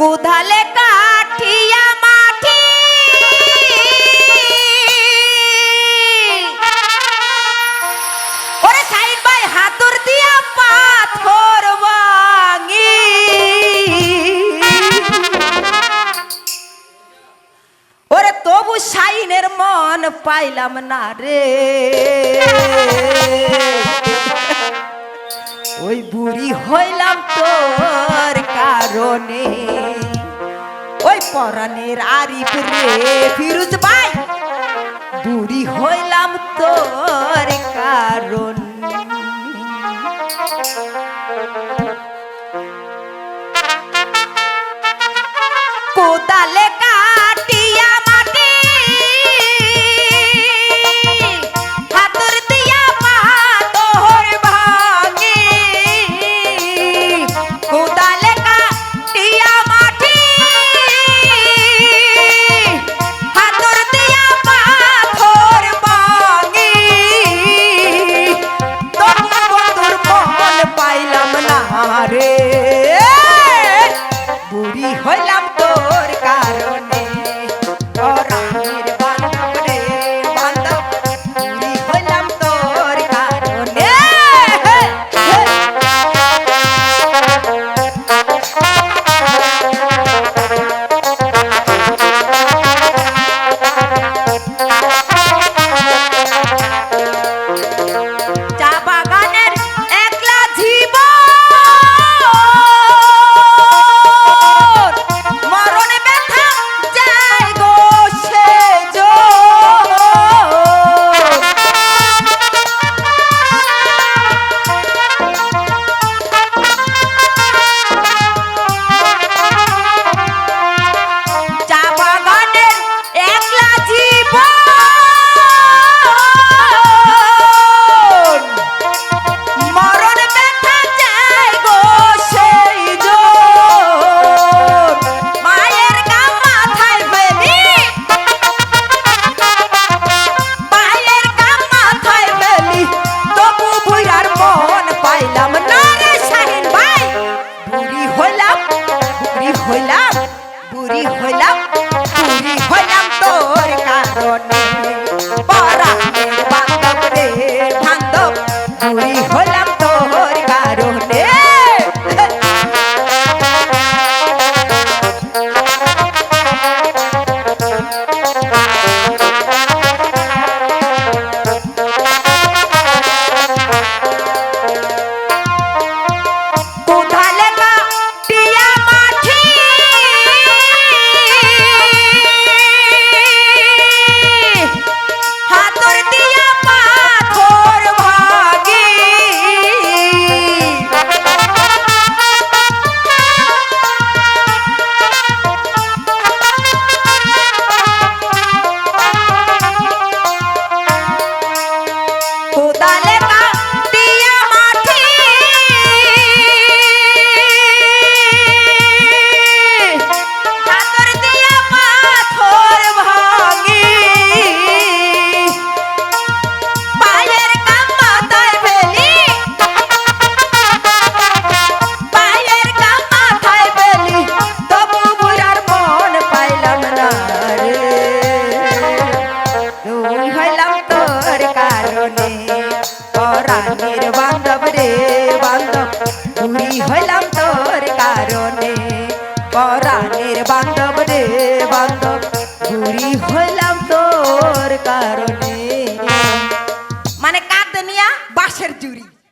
কোদালে কাঠিয়া মাঠি। ওরে side by হাতুর দিয়া পাথর ভাঙি। ওরে তবু সাইনের মন পাইলাম না রে। ওই বুড়ি হইলাম তোর কারণে। ওই পরনের আরি রে ফিরুজ ভাই। বুড়ি হইলাম তোর বুড়ি হইলাম বুড়ি হইলাম বুড়ি হইলাম বুড়ি হইলাম তোর কারণে।